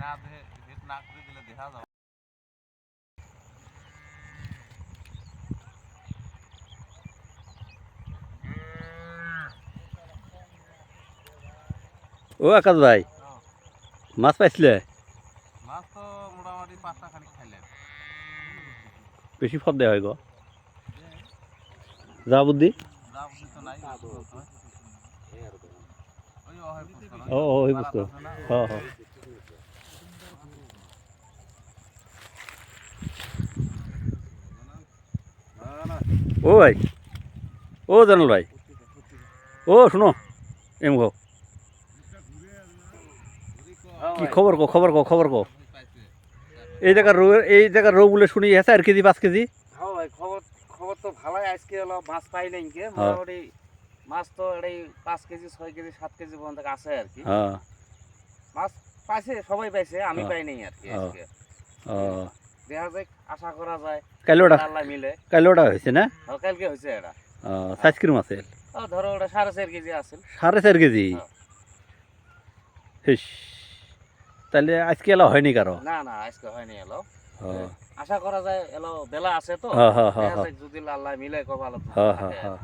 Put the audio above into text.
না হেট না করে দিলে দেখা ও আকাশ ভাই মাছ পাইছিলে? মোটামুটি পাঁচটা বেশি ফপ দেওয়া হয় গো। যা বুদ্ধি। হ্যাঁ, ও বুঝতো হ্যাঁ হ্যাঁ ও ভাই। ও জানাল ভাই। ও শুনো এম গো কি খবর কো খবর কো খবর কো এই জায়গার রৌ এই জায়গার রৌ বলে শুনি হ্যাঁ চার কেজি পাঁচ কেজি? হ্যাঁ খবর খবর তো ভালোই আজকে হলো মাছ পাই নাই কে হ্যাঁ। মোটামুটি মাছ তো এই পাঁচ কেজি ছয় কেজি সাত কেজি পর্যন্ত আছে আর কি। মাছ পাইছে সবাই পাইছে আমি। পাই নাই আর কি। আজকে। দেখা যাক আশা করা যায়। কাইলে ওটা? আল্লাহ মিলে। কাইলে ওটা হয়েছে না? কালকে হয়েছে এটা। সাইজ কিরম আছে? ধরো ওটা সাড়ে চার কেজি আছে। সাড়ে চার কেজি। হিস তাহলে আজকে এলা হয়নি কারও? না না আজকে হয়নি এলো আশা করা যায় এলো বেলা আছে তো। যদি আল্লাহ মিলে কপাল হ্যাঁ হ্যাঁ। হ্যাঁ